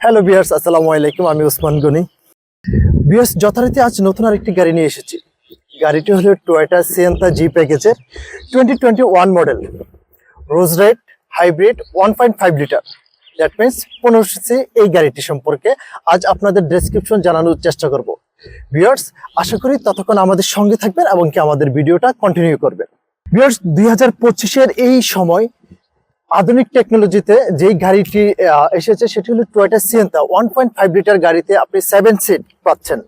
Hello বিয়ার্স আসসালামু আলাইকুম, আমি ওসমান গনি। বিয়ার্স যথারীতি আজ নতুন আরেকটি গাড়ি নিয়ে এসেছি। গাড়িটি হলো টয়োটা সিয়েন্তা জি প্যাকেজের twenty twenty one model rose red hybrid one point five litre that means পনেরো সিসি এই গাড়িটি সম্পর্কে আজ আপনাদের ডেসক্রিপশন জানানোর চেষ্টা করব। বিয়ার্স আশা করি ততক্ষণ আমাদের সঙ্গে থাকবেন এবং কি আমাদের ভিডিওটা কন্টিনিউ করবেন। বিয়ার্স দুই হাজার পঁচিশের এই সময় আধুনিক টেকনোলজিতে যেই গাড়িটি এসেছে সেটি হলো Toyota Sienta one point five litre গাড়িতে আপনি সেভেন সিট পাচ্ছেন।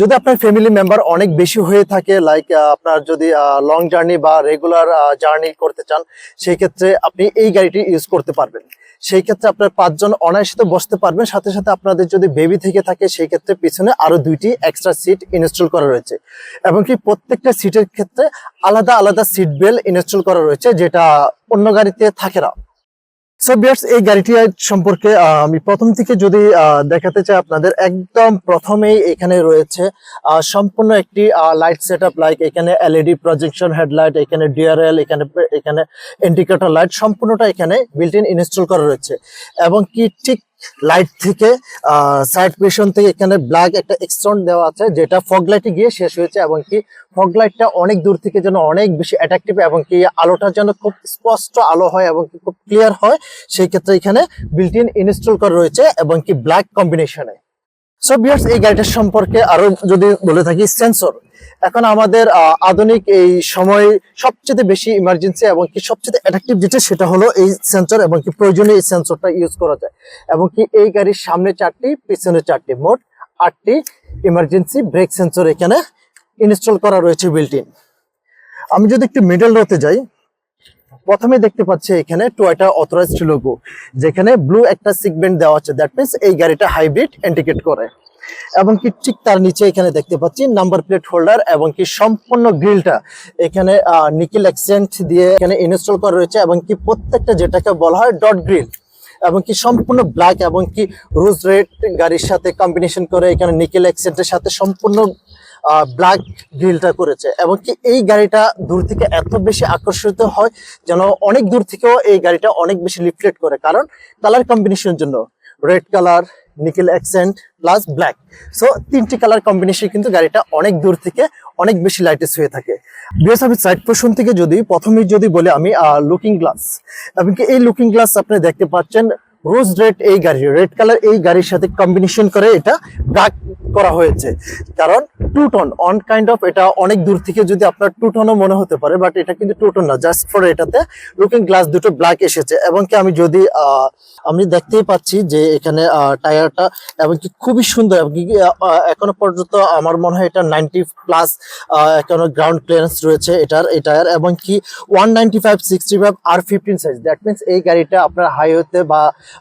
যদি আপনার ফ্যামিলি মেম্বার অনেক বেশি হয়ে থাকে লাইক আপনার যদি লং জার্নি বা রেগুলার জার্নি করতে চান, সেই ক্ষেত্রে আপনি এই গাড়িটি ইউজ করতে পারবেন। সেই ক্ষেত্রে আপনার পাঁচজন অনায়াসিত বসতে পারবেন। সাথে সাথে আপনাদের যদি বেবি থেকে থাকে, সেই ক্ষেত্রে পিছনে আরও দুইটি এক্সট্রা সিট ইনস্টল করা রয়েছে। এবং কি প্রত্যেকটা সিটের ক্ষেত্রে আলাদা আলাদা সিট বেল ইনস্টল করা রয়েছে, যেটা অন্য গাড়িতে থাকে না। সো বিয়ার্স এই গাড়িটি সম্পর্কে আমি প্রথম থেকে যদি দেখাতে চাই আপনাদের, একদম প্রথমেই এখানে রয়েছে সম্পূর্ণ একটি লাইট সেট আপ লাইক এখানে এলইডি প্রজেকশন হেডলাইট এখানে ডিআরএল এখানে এখানে ইন্ডিকেটর লাইট সম্পূর্ণটা এখানে বিল্ট ইন ইনস্টল করা রয়েছে। এবং কি ঠিক লাইট থেকে সাইড পেশন থেকে এখানে ব্ল্যাক একটা এক্সট্রন দেওয়া আছে, যেটা ফগ লাইটে গিয়ে শেষ হয়েছে এবং কি ফগ লাইটটা অনেক দূর থেকে যেন অনেক বেশি অ্যাট্রাকটিভ এবং কি আলোটা যেন খুব স্পষ্ট আলো হয় এবং কি খুব ক্লিয়ার হয়, সেই ক্ষেত্রে এখানে বিল্ট ইন ইনস্টল করা রয়েছে এবং কি ব্ল্যাক কম্বিনেশনে সো বিয়ার্স এই গাড়িটার সম্পর্কে আরও যদি বলে থাকি সেন্সর এখন আমাদের আধুনিক এই সময় সবচেয়ে বেশি ইমার্জেন্সি এবং কি সবচেয়ে অ্যাট্রাকটিভ যেটা, সেটা হলো এই সেন্সর এবং কি প্রয়োজনীয় এই সেন্সরটা ইউজ করা যায়। এবং কি এই গাড়ির সামনে চারটি, পিছনে চারটি, মোট আটটি ইমার্জেন্সি ব্রেক সেন্সর এখানে ইনস্টল করা রয়েছে বিল্ট ইন আমি যদি একটু মিডল রোতে যাই প্রথমে দেখতে পাচ্ছি এখানে টয়োটা অথরাইজড লোগো যেখানে ব্লু একটা সিগমেন্ট দেওয়া আছে দ্যাট মিনস এই গাড়িটা হাইব্রিড ইন্ডিকেট করে। এবং কি ঠিক তার নিচে এখানে দেখতে পাচ্ছি নাম্বার প্লেট হোল্ডার এবং কি সম্পূর্ণ গ্রিলটা এখানে নিকেল অ্যাক্সেন্ট দিয়ে এখানে ইনস্টল করা রয়েছে এবং কি প্রত্যেকটা যেটাকে বলা হয় ডট গ্রিল এবং কি সম্পূর্ণ ব্ল্যাক এবং কি রোজ রেড গাড়ির সাথে কম্বিনেশন করে এখানে নিকেল অ্যাক্সেন্টের সাথে সম্পূর্ণ ব্ল্যাক গ্রিলটা করেছে। এবং কি এই গাড়িটা দূর থেকে এত বেশি আকর্ষিত হয় যেন অনেক দূর থেকেও এই গাড়িটা অনেক বেশি লিফলেট করে। কারণ কালার কম্বিনেশনের জন্য red colour nickel accent plus black so তিনটি কালার কম্বিনেশন কিন্তু গাড়িটা অনেক দূর থেকে অনেক বেশি লাইটেস হয়ে থাকে। বিএস আমি সাইড পোর্শন থেকে যদি প্রথমেই যদি বলি আমি লুকিং গ্লাস এবং কি এই লুকিং গ্লাস আপনি দেখতে পাচ্ছেন রোজ রেড এই গাড়ি, রেড কালার এই গাড়ির সাথে কম্বিনেশন করে এটা ব্ল্যাক করা হয়েছে। কারণ two tone on kind of এটা অনেক দূর থেকে যদি আপনার টু টনও মনে হতে পারে বাট এটা কিন্তু টু টন না জাস্ট ফর এটাতে লুকিং গ্লাস দুটো ব্ল্যাক এসেছে। এবং কি আমি যদি আমি দেখতেই পাচ্ছি যে এখানে টায়ারটা এবং কি খুবই সুন্দর এবং এখনও পর্যন্ত আমার মনে হয় এটা নাইনটি প্লাস এখনও গ্রাউন্ড ক্লিয়ারেন্স রয়েছে এটার, এই টায়ার এবং কি one ninety five sixty five R fifteen size that means এই গাড়িটা আপনার হাইওয়েতে বা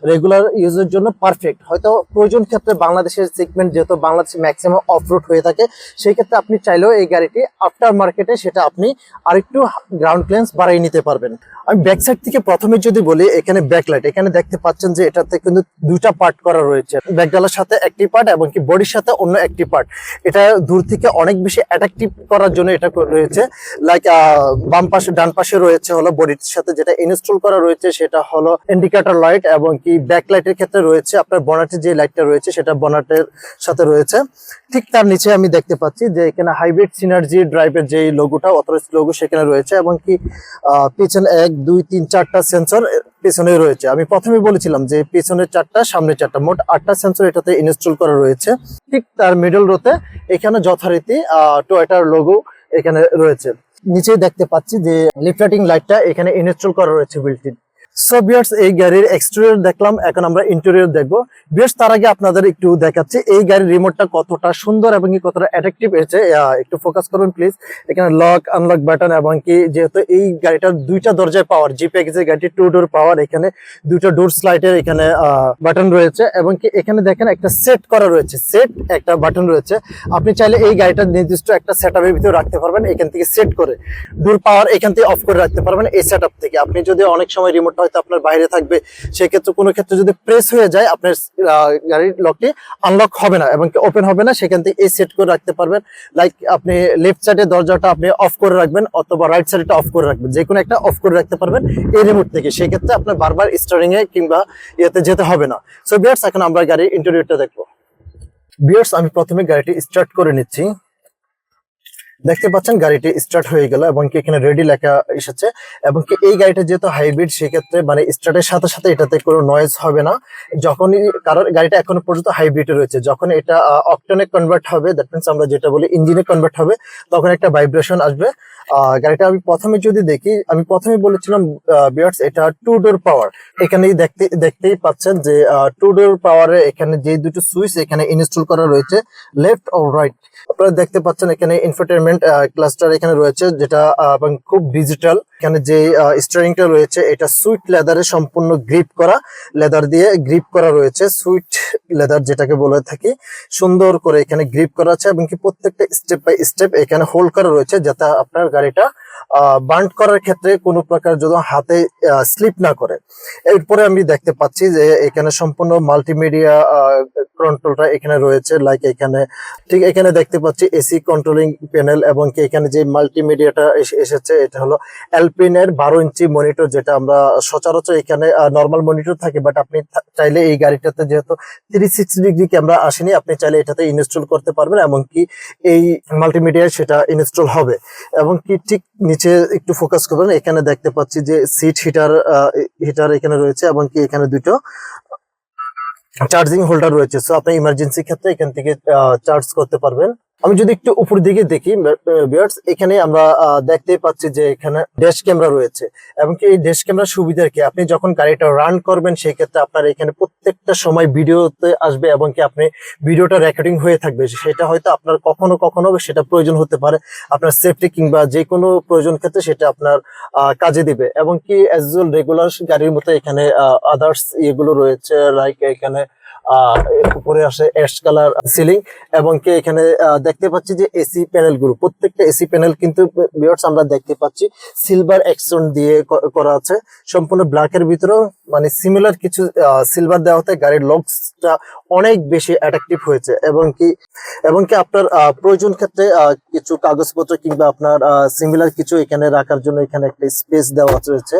রেগুলার ইউজের জন্য পারফেক্ট হয়তো প্রয়োজন ক্ষেত্রে বাংলাদেশের সেগমেন্ট যেহেতু বাংলাদেশে ম্যাক্সিমাম অফ রোড হয়ে থাকে, সেই ক্ষেত্রে আপনি চাইলেও এই গাড়িটি আফটার মার্কেটে সেটা আপনি আরেকটু গ্রাউন্ড ক্লিয়ারেন্স বাড়িয়ে নিতে পারবেন। আমি ব্যাক সাইড থেকে প্রথমে যদি বলি, এখানে ব্যাকলাইট এখানে দেখতে পাচ্ছেন যে এটাতে কিন্তু দুইটা পার্ট করা রয়েছে। ব্যাকডালার সাথে একটি পার্ট এবং কি বডির সাথে অন্য একটি পার্ট এটা দূর থেকে অনেক বেশি অ্যাট্রাকটিভ করার জন্য এটা রয়েছে। লাইক বাম পাশে, ডান পাশে রয়েছে হলো বডির সাথে যেটা ইনস্টল করা রয়েছে সেটা হলো ইন্ডিকেটর লাইট এবং কি ব্যাক লাইটের ক্ষেত্রে রয়েছে। আপনার বনাটের যে লাইটটা রয়েছে সেটা বনাটের সাথে রয়েছে। ঠিক তার নিচে আমি দেখতে পাচ্ছি যে এখানে হাইব্রিড সিনার্জি ড্রাইভের যে লোগোটা অথরাইজ লোগো সেখানে রয়েছে এবং কি পিছনে এক, দুই, তিন, চারটা সেন্সর পেছনে রয়েছে। আমি প্রথমে বলেছিলাম যে পেছনের চারটা সামনে চারটা, মোট আটটা সেন্সর এটাতে ইনস্টল করা রয়েছে। ঠিক তার মিডল রোতে এখানে যথারীতি টয়েটার লোগো এখানে রয়েছে। নিচে দেখতে পাচ্ছি যে লিফলেটিং লাইটটা এখানে ইনস্টল করা রয়েছে বিল্টিন সো বিয়ার্স এই গাড়ির এক্সটেরিয়র দেখলাম, এখন আমরা ইন্টেরিয়র দেখব। বিয়ার্স তার আগে আপনাদের একটু দেখাচ্ছি, এই গাড়ির রিমোটটা কতটা সুন্দর এবং কতটা অ্যাট্রাকটিভ হয়েছে একটু ফোকাস করবেন প্লিজ এখানে লক আনলক বাটন এবং কি, যেহেতু এই গাড়িটার দুইটা দরজায় পাওয়ার জি প্যাকেজের গাড়িটি টু ডোর পাওয়ার এখানে দুইটা ডোর স্লাইডের এখানে বাটন রয়েছে এবং কি, এখানে দেখেন একটা সেট করা রয়েছে। সেট একটা বাটন রয়েছে। আপনি চাইলে এই গাড়িটা নির্দিষ্ট একটা সেট আপের ভিতরে রাখতে পারবেন, এখান থেকে সেট করে। ডোর পাওয়ার এখান থেকে অফ করে রাখতে পারবেন, এই সেট থেকে। আপনি যদি অনেক সময় রিমোটটা হয়তো আপনার বাইরে থাকবে, সেক্ষেত্রে কোনো ক্ষেত্রে যদি প্রেস হয়ে যায়, আপনার গাড়ির লকটি আনলক হবে না এবং ওপেন হবে না, সেখান থেকে এই সেট করে রাখতে পারবেন। লাইক আপনি লেফট সাইডে দরজাটা আপনি অফ করে রাখবেন অথবা রাইট সাইডটা অফ করে রাখবেন। যে কোনো একটা অফ করে রাখতে পারবেন এই রিমোট থেকে। সেক্ষেত্রে আপনার বারবার স্টারিং এ কিংবা ইয়েতে যেতে হবে না। সো বিয়ার্স এখন আমরা গাড়ির ইন্টারভিউটা দেখব। বিয়ার্স আমি প্রথমে গাড়িটি স্টার্ট করে নিচ্ছি। দেখতে পাচ্ছেন, গাড়িটি স্টার্ট হয়ে গেল এবং কি এখানে রেডি লেখা এসেছে এবং কি এই গাড়িটা যেহেতু হাইব্রিড সেক্ষেত্রে মানে স্টার্টের সাথে সাথে এটাতে কোনো নয়েজ হবে না। যখনই কারণ গাড়িটা এখনও পর্যন্ত হাইব্রিড রয়েছে, যখন এটা অকটনে কনভার্ট হবে দ্যাট মিনস আমরা যেটা বলি ইঞ্জিনে কনভার্ট হবে, তখন একটা ভাইব্রেশন আসবে। গাড়িটা আমি প্রথমে যদি দেখি, আমি প্রথমে বলেছিলাম বিয়ার্স, এটা টু ডোর পাওয়ার এখানেই দেখতে, দেখতেই পাচ্ছেন যে টু ডোর পাওয়ারে এখানে যে দুটো সুইচ এখানে ইনস্টল করা রয়েছে লেফট ও রাইট আপনারা দেখতে পাচ্ছেন এখানে ইনফারটেনমেন্ট ক্লাস্টার এখানে রয়েছে, যেটা এবং খুব ডিজিটাল এখানে যে স্টারিংটা রয়েছে, এটা সুইট লেদারে সম্পূর্ণ গ্রিপ করা লেদার দিয়ে গ্রিপ করা রয়েছে সুইট লেদার যেটাকে বলে থাকি। সুন্দর করে এখানে গ্রিপ করা আছে এবং কি প্রত্যেকটা স্টেপ বাই স্টেপ এখানে হোল্ড করা রয়েছে যাতে আপনার গাড়িটা বান্ড করার ক্ষেত্রে কোনো প্রকার যদি হাতে স্লিপ না করে। এরপরে আমি দেখতে পাচ্ছি যে এখানে সম্পূর্ণ মাল্টিমিডিয়া কন্ট্রোলটা এখানে রয়েছে। লাইক এখানে, ঠিক এখানে দেখতে পাচ্ছি এসি কন্ট্রোলিং প্যানেল এবং কি এখানে যে মাল্টিমিডিয়াটা এসেছে, এটা হলো এলপিন এর বারো ইঞ্চি মনিটর যেটা আমরা সচরাচর এখানে নর্মাল মনিটর থাকে বাট আপনি চাইলে এই গাড়িটাতে যেহেতু থ্রি সিক্স ডিগ্রি ক্যামেরা আসেনি, আপনি চাইলে এটাতে ইনস্টল করতে পারবেন, এমনকি এই মাল্টিমিডিয়ায় সেটা ইনস্টল হবে। এবং কি ঠিক নিচে একটু ফোকাস করবেন, এখানে দেখতে পাচ্ছি যে সিট হিটার হিটার এখানে রয়েছে এবং কি এখানে দুটো চার্জিং হোল্ডার রয়েছে। সো আপনি ইমার্জেন্সি ক্ষেত্রে এখান থেকে চার্জ করতে পারবেন। আমি যদি একটু উপর দিকে দেখি এখানে আমরা আহ, দেখতেই পাচ্ছি যে এখানে ড্যাশ ক্যামেরা রয়েছে। এবং এই ড্যাশ ক্যামেরার সুবিধা কি? আপনি যখন গাড়িটা রান করবেন সেই ক্ষেত্রে আপনার এখানে প্রত্যেকটা সময় ভিডিওতে আসবে এবং কি আপনি ভিডিওটা রেকর্ডিং হয়ে থাকবে। সেটা হয়তো আপনার কখনো কখনো সেটা প্রয়োজন হতে পারে। আপনার সেফটি কিংবা যে কোনো প্রয়োজন ক্ষেত্রে সেটা আপনার কাজে দিবে। এবং কি অ্যাজ রেগুলার গাড়ির মতো এখানে আদার্স ইয়েগুলো রয়েছে লাইক এখানে উপরে আসে অ্যাশ কালার সিলিং এবং কি এখানে দেখতে পাচ্ছি যে এসি প্যানেলগুলো, প্রত্যেকটা এসি প্যানেল কিন্তু আমরা দেখতে পাচ্ছি সিলভার এক্সন দিয়ে করা আছে। সম্পূর্ণ ব্ল্যাক এর ভিতরেও মানে সিমিলার কিছু সিলভার দেওয়াতে গাড়ির লুকসটা অনেক বেশি অ্যাট্রাকটিভ হয়েছে এবং কি এবং কি আপনার প্রয়োজন ক্ষেত্রে কিছু কাগজপত্র কিংবা আপনার সিমিলার কিছু এখানে রাখার জন্য এখানে একটা স্পেস দেওয়া রয়েছে।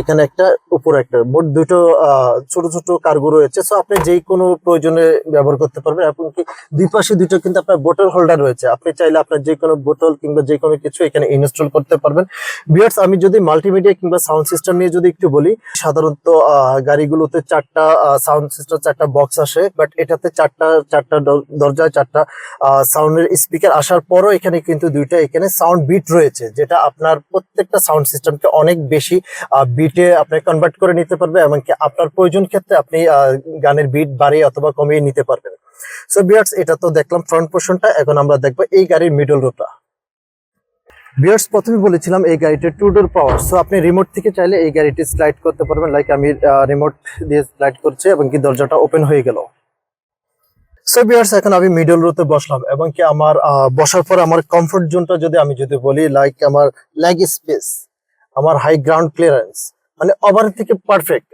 এখানে একটা উপরে একটা, মোট দুটো ছোট ছোট কার্গো রয়েছে। সো আপনি যে কোনো প্রয়োজনে ব্যবহার করতে পারবেন। এবং কি দুই পাশে দুটো কিন্তু আপনার বোতল হোল্ডার রয়েছে। আপনি চাইলে আপনার যে কোনো বোতল কিংবা যে কোনো কিছু এখানে ইনস্টল করতে পারবেন। বিয়ার্স আমি যদি মাল্টিমিডিয়া কিংবা সাউন্ড সিস্টেম নিয়ে যদি একটু বলি, সাধারণত গাড়িগুলোতে চারটা সাউন্ড সিস্টেম চারটা বক্স আসে। বাট এটাতে চারটা চারটা দরজায় চারটা সাউন্ডের স্পিকার আসার পরও এখানে কিন্তু দুইটা এখানে সাউন্ড বিট রয়েছে। যেটা আপনার প্রত্যেকটা সাউন্ড সিস্টেমকে অনেক বেশি বিটে আপনি কনভার্ট করে নিতে পারবে এমনকি আপনার প্রয়োজন ক্ষেত্রে আপনি গানের বিট বাড়িয়ে অথবা কমিয়ে নিতে পারবেন। সো বিয়ার্স এটা তো দেখলাম ফ্রন্ট পোর্শনটা এখন আমরা দেখব এই গাড়ির মিডল রোটা বিয়ার্স প্রথমে বলেছিলাম এই গাড়িটা টু ডোর পাওয়ার সো আপনি রিমোট থেকে চাইলে এই গাড়িটি স্লাইড করতে পারবেন লাইক আমি রিমোট দিয়ে স্লাইড করছি এবং কি দরজাটা ওপেন হয়ে গেল। সো বিয়ার্স এখন আমি মিডল রোতে বসলাম, এবং কি আমার বসার পর আমার কমফোর্ট জোনটা যদি আমি যদি বলি লাইক আমার লেগ স্পেস আমার হাই গ্রাউন্ড ক্লিয়ারেন্স মানে ওভার থেকে পারফেক্ট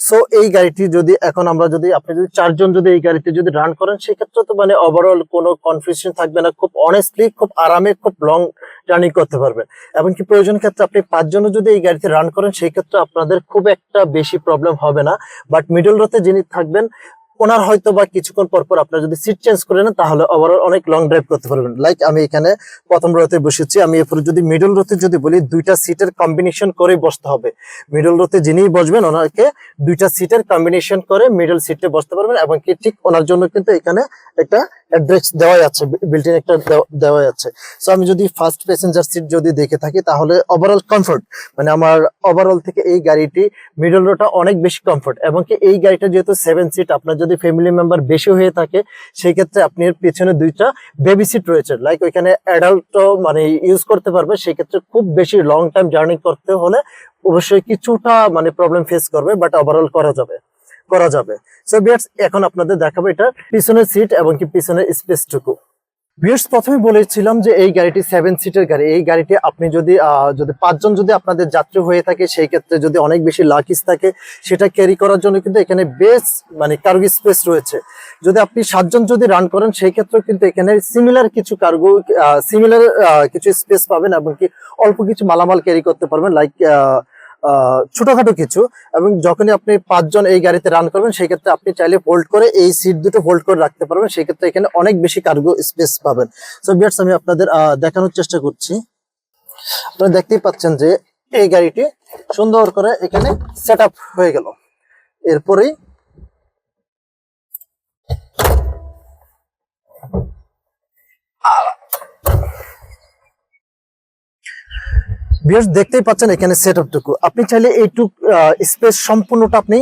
সো এই গাড়িটি যদি এখন আমরা যদি, আপনি যদি চারজন যদি এই গাড়িতে যদি রান করেন, সেক্ষেত্রে তো মানে ওভারঅল কোনো কনফিউশন থাকবে না। খুব অনেস্টলি খুব আরামে, খুব লং জার্নি করতে পারবেন। এবং কি প্রয়োজন ক্ষেত্রে আপনি পাঁচজনও যদি এই গাড়িতে রান করেন সেই ক্ষেত্রে আপনাদের খুব একটা বেশি প্রবলেম হবে না। বাট মিডল রোতে যিনি থাকবেন ওনার হয়তো বা কিছুক্ষণ পর পর আপনার যদি সিট চেঞ্জ করে নেন, তাহলে ওভারঅল অনেক লং ড্রাইভ করতে পারবেন। লাইক আমি এখানে প্রথম রোতে বসেছি, আমি এরপরে যদি মিডল রোতে যদি বলি, দুইটা সিটের কম্বিনেশন করে বসতে হবে। মিডল রোতে যিনি বসবেন, ওনাকে দুইটা সিটের কম্বিনেশন করে মিডল সিটে বসতে পারবেন এবং কি ঠিক ওনার জন্য কিন্তু এখানে একটা অ্যাড্রেস দেওয়া আছে বিল্টিন একটা দেওয়া- আছে। সো আমি যদি ফার্স্ট প্যাসেঞ্জার সিট যদি দেখে থাকি, তাহলে ওভারঅল কমফোর্ট মানে আমার ওভারঅল থেকে এই গাড়িটি মিডল রোটা অনেক বেশি কমফোর্ট এবং কি এই গাড়িটা যেহেতু সেভেন সিট আপনার ফ্যামিলি মেম্বার বেশি হয়ে থাকে সেই ক্ষেত্রে আপনি এর পেছনে দুইটা বেবি সিট রয়েছে। লাইক ওইখানে অ্যাডাল্ট মানে ইউজ করতে পারবে সেই ক্ষেত্রে খুব বেশি লং টাইম জার্নি করতে হলে অবশ্যই কিছুটা মানে প্রবলেম ফেস করবে বাট ওভারঅল করা যাবে করা যাবে। সো বিয়ার্স এখন আপনাদের দেখাবো এটা পিছনের সিট এবং কি পিছনের স্পেসটুকু বিয়ার্স প্রথমে বলেছিলাম যে এই গাড়িটি সেভেন সিটের গাড়ি। এই গাড়িটি আপনি যদি যদি পাঁচজন যদি আপনাদের যাত্রী হয়ে থাকে, সেই ক্ষেত্রে যদি অনেক বেশি লাকিস থাকে, সেটা ক্যারি করার জন্য কিন্তু এখানে বেশ মানে কার্গো স্পেস রয়েছে। যদি আপনি সাতজন যদি রান করেন, সেই ক্ষেত্রে কিন্তু এখানে সিমিলার কিছু কার্গো সিমিলার কিছু স্পেস পাবেন এবং কি অল্প কিছু মালামাল ক্যারি করতে পারবেন। লাইক ছোটখাটো কিছু, এবং যখনই আপনি পাঁচজন এই গাড়িতে রান করবেন সেই ক্ষেত্রে আপনি চাইলে ফোল্ড করে এই সিট দুটো ফোল্ড করে রাখতে পারবেন সেই ক্ষেত্রে এখানে অনেক বেশি কার্গো স্পেস পাবেন। সো বিয়ার্স আমি আপনাদের দেখানোর চেষ্টা করছি। আপনারা দেখতেই পাচ্ছেন যে এই গাড়িটি সুন্দর করে এখানে সেট হয়ে গেল। এরপরেই বিয়ার্স দেখতেই পাচ্ছেন এখানে সেট টুকু আপনি চাইলে এইটুক স্পেস সম্পূর্ণটা আপনি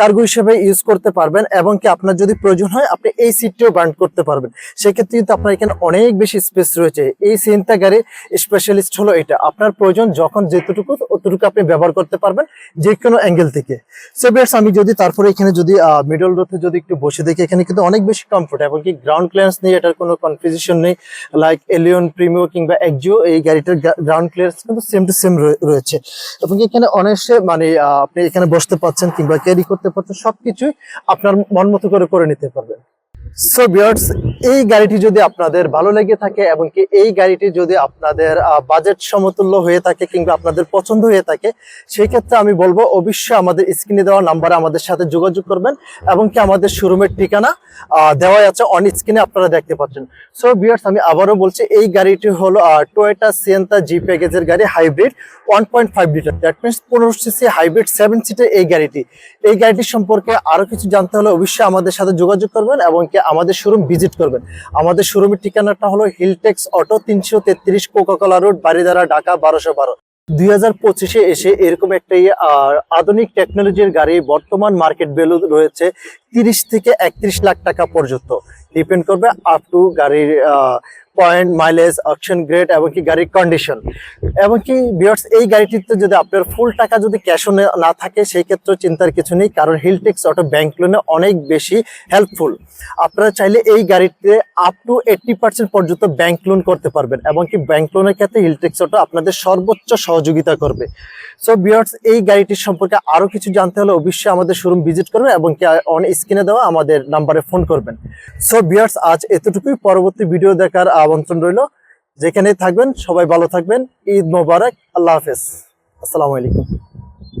কার্গো হিসেবে ইউজ করতে পারবেন এবং কি আপনার যদি প্রয়োজন হয়, আপনি এই সিটটিও বার্ন করতে পারবেন। সেক্ষেত্রে কিন্তু আপনার এখানে অনেক বেশি স্পেস রয়েছে। এই সিনটা গাড়ি স্পেশালিস্ট হলো এটা। আপনার প্রয়োজন যখন যেতটুকু অতটুকু আপনি ব্যবহার করতে পারবেন যে কোনো অ্যাঙ্গেল থেকে। সো বিয়ার্স আমি যদি তারপরে এখানে যদি মিডল রোথে যদি একটু বসে দেখি, এখানে কিন্তু অনেক বেশি কমফোর্ট এবং কি গ্রাউন্ড ক্লিয়ারেন্স নেই, এটার কোনো কনফিউশন নেই। লাইক এলিয়ন প্রিমিও কিংবা একজিও এই গাড়িটার গ্রাউন্ড ক্লিয়ারেন্স কিন্তু সেম টু সেম রয়েছে। এবং এখানে অনায়াসে মানে আপনি এখানে বসতে পারছেন কিংবা ক্যারি করতে পারছেন সবকিছুই আপনার মন মতো করে করে নিতে পারবেন। সো বিয়ার্স এই গাড়িটি যদি আপনাদের ভালো লেগে থাকে এবং কি এই গাড়িটি যদি আপনাদের বাজেট সমতুল্য হয়ে থাকে কিংবা আপনাদের পছন্দ হয়ে থাকে, সেই ক্ষেত্রে আমি বলব, অবশ্যই আমাদের স্ক্রিনে দেওয়া নাম্বারে আমাদের সাথে যোগাযোগ করবেন এবং কি আমাদের শোরুমের ঠিকানা দেওয়াই আছে অন স্ক্রিনে আপনারা দেখতে পাচ্ছেন। সো বিয়ার্স আমি আবারও বলছি, এই গাড়িটি হলো টোয়েটা সিয়েন্তা জি প্যাকেজের গাড়ি hybrid one point five litre that means পনেরো সিসি হাইব্রিড সেভেন সিটের এই গাড়িটি। এই গাড়িটি সম্পর্কে আরও কিছু জানতে হলে অবশ্যই আমাদের সাথে যোগাযোগ করবেন এবং কি আমাদের শোরুম ভিজিট করবেন। আমাদের শোরুমের ঠিকানাটা হলো হিলটেক্স অটো তিনশো তেত্রিশ কোকাকোলা রোড বাড়িধারা ঢাকা, বারোশো বারো। দুই হাজার পঁচিশে এসে এরকম একটা আধুনিক টেকনোলজির গাড়ি বর্তমান মার্কেট ভ্যালু রয়েছে তিরিশ থেকে একত্রিশ লাখ টাকা পর্যন্ত। ডিপেন্ড করবে আপ টু গাড়ির পয়েন্ট মাইলেজ অপশন গ্রেড এবং গাড়ির কন্ডিশন এবং কি বিয়ার্স এই গাড়িটিতে যদি আপনার ফুল টাকা যদি ক্যাশও না থাকে, সেই ক্ষেত্রে চিন্তার কিছু নেই, কারণ হিলটেক্স অটো ব্যাংক লোনে অনেক বেশি হেল্পফুল আপনারা চাইলে এই গাড়িতে আপ টু এইটটি পার্সেন্ট পর্যন্ত ব্যাংক লোন করতে পারবেন এবং কি ব্যাংক লোনের ক্ষেত্রে হিলটেক্স অটো আপনাদের সর্বোচ্চ সহযোগিতা করবে। সো বিয়ার্স এই গাড়িটির সম্পর্কে আরও কিছু জানতে হলে অবশ্যই আমাদের শোরুম ভিজিট করবেন এবং কি অন স্ক্রিনে দেওয়া আমাদের নাম্বারে ফোন করবেন। সো বিয়ার্স আজ এতটুকুই। পরবর্তী ভিডিও দেখার আমন্ত্রণ রইল। যেখানেই থাকবেন, সবাই ভালো থাকবেন। ঈদ মোবারক। আল্লাহ হাফেজ। আসসালামু আলাইকুম।